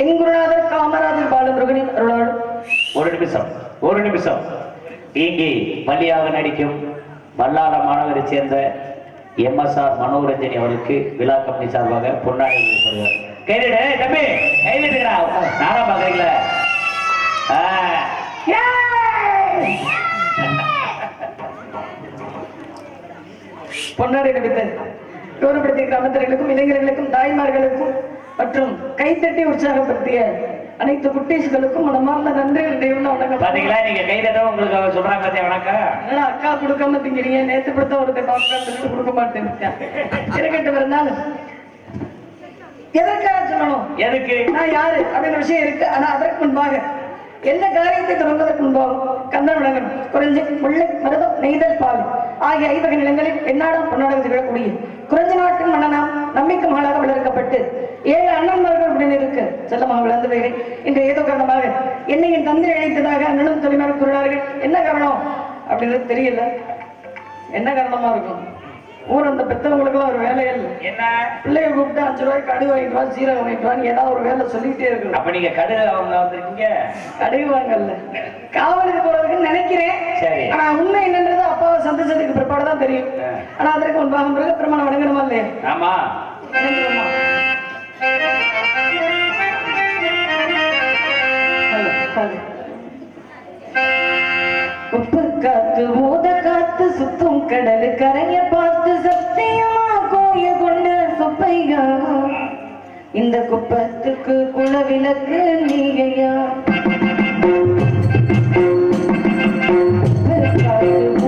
என் குருநாதர் காமராஜர் பாலமுருகனின் அருளாளர் ஒரு நிமிஷம் ஒரு நிமிஷம் இங்கே பலியாக நடிக்கும் வல்லாள மாநகரை சேர்ந்த எம்எஸ்ஆர் மனோரஞ்சனி அவருக்கு விழா கம்பெனி சார்பாக பொன்னாடை. கைதிடு தம்பி கைதிடுகிறா நாடா பாக்குறீங்களா. பொன்னாடை நிமித்த கௌரவப்படுத்திய கிராமத்தினர்களுக்கும் இளைஞர்களுக்கும் தாய்மார்களுக்கும் மற்றும் கைத்தட்டி உற்சாகப்படுத்திய அனைத்து குட்டீஸ்களுக்கும் மனமார்ந்த நன்றி தெய்வம் வணக்கம். பாத்தீங்களா? நீங்க கைதட்ட உங்களுக்கு சொல்றாங்க பாத்தியா? வணக்கம். என்னடா அக்கா கொடுக்காம திங்கிறீங்க? நேத்து கொடுத்த ஒருத்தர் டாக்டர் கொடுக்க மாட்டேன். இருக்கட்டும் இருந்தாலும் எதற்காக சொல்லணும்? எதுக்கு? நான் யாரு? அப்படின்ற விஷயம் இருக்கு. ஆனா அதற்கு முன்பாக எந்த காரியத்தை தொடங்குவதற்கு முன்பாக கந்தன் விளங்கன் குறிஞ்சி முல்லை மருதம் நெய்தல் பால் ஆகிய ஐவகை நிலங்களில் பெண்ணாடம் பொன்னாடம் திகழக்கூடிய குறைஞ்ச நாட்டின் மன்னனாம் நம்பிக்கை மகளாக வளர்க்கப்பட்டு ஏழு அண்ணன்மார்கள் உடன் இருக்கு. செல்லமாக வளர்ந்து வருகிறேன் இன்று ஏதோ காரணமாக என்னை என் தந்தை அழைத்ததாக அண்ணனும் தொழிலாளர் கூறினார்கள். என்ன காரணம்? அப்படின்றது தெரியல. என்ன காரணமா இருக்கும்? ஊர் அந்த பெத்தவங்களுக்குலாம் ஒரு வேலை இல்லை. என்ன? பிள்ளைய கூப்பிட்டு அஞ்சு ரூபாய்க்கு கடுகு வாங்கிட்டு வா சீரகம் வாங்கிட்டு வான்னு ஏதாவது ஒரு வேலை சொல்லிக்கிட்டே இருக்கணும். அப்ப நீங்க கடுகு அவங்க வந்திருக்கீங்க. கடுகு வாங்கல. காவலுக்கு போறதுக்கு நினைக்கிறேன். சரி. ஆனா உண்மை என்னன்றது அப்பாவை சந்திச்சதுக்கு பிற்பாடு தான் தெரியும். ஆனா அதற்கு முன்பாக பிறகு பிரமாணம் வணங்கணுமா இல்லையா? ஆமா. வணங்கணுமா. உப்பு காத்து ஊத காத்து சுத்தும் கடலு கரைய பார்த்து சத்தியமா கோய கொண்ட சுப்பையா? இந்த குப்பத்துக்கு குலவிளக்கு நீகையா காத்து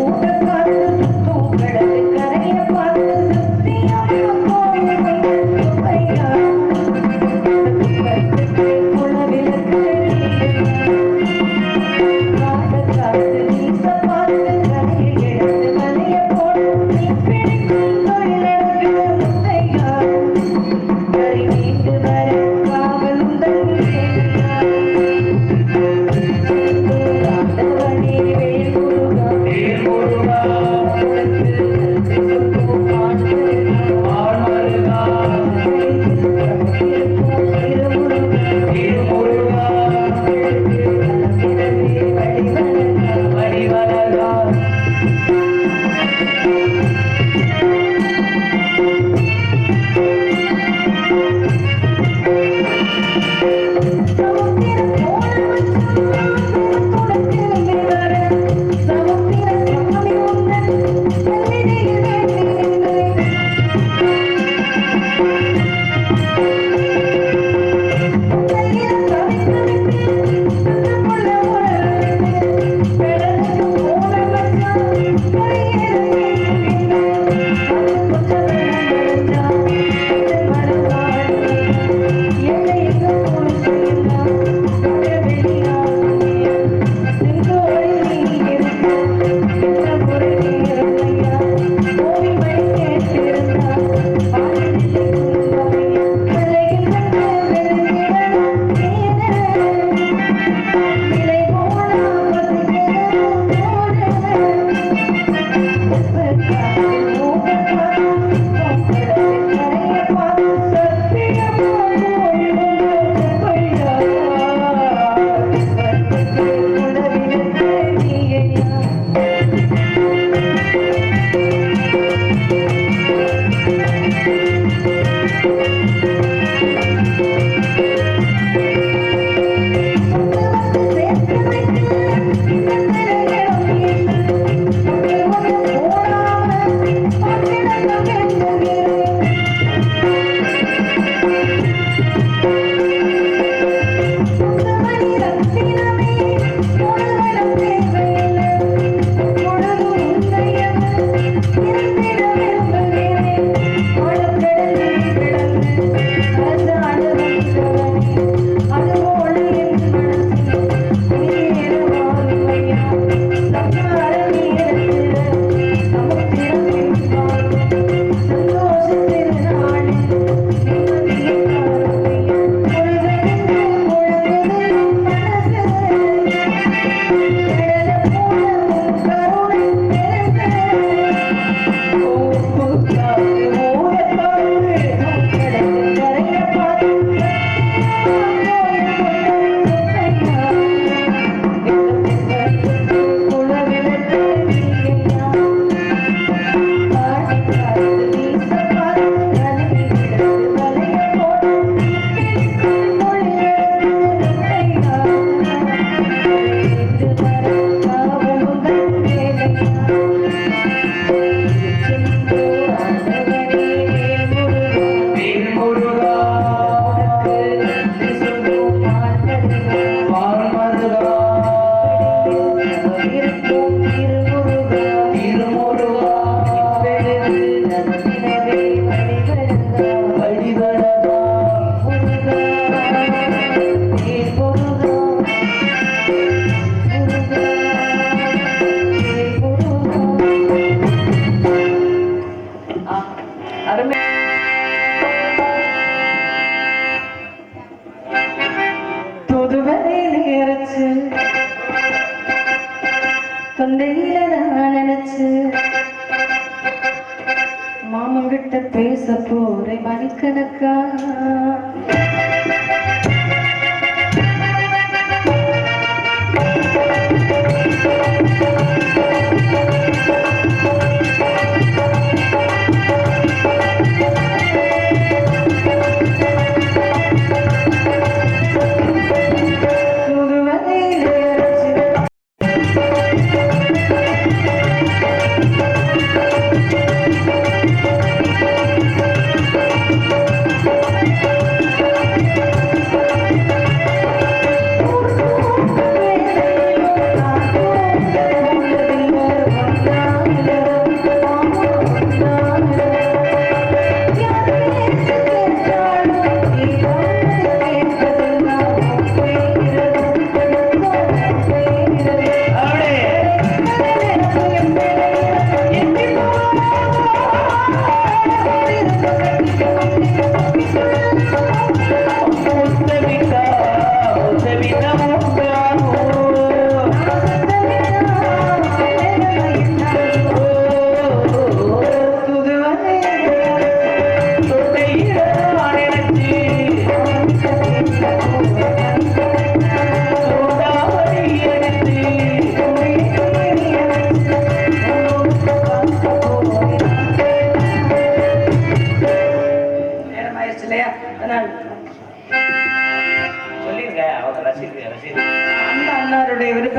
பேச போறேன் மணிக்கணக்கா?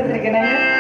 पत्रिके नहीं? है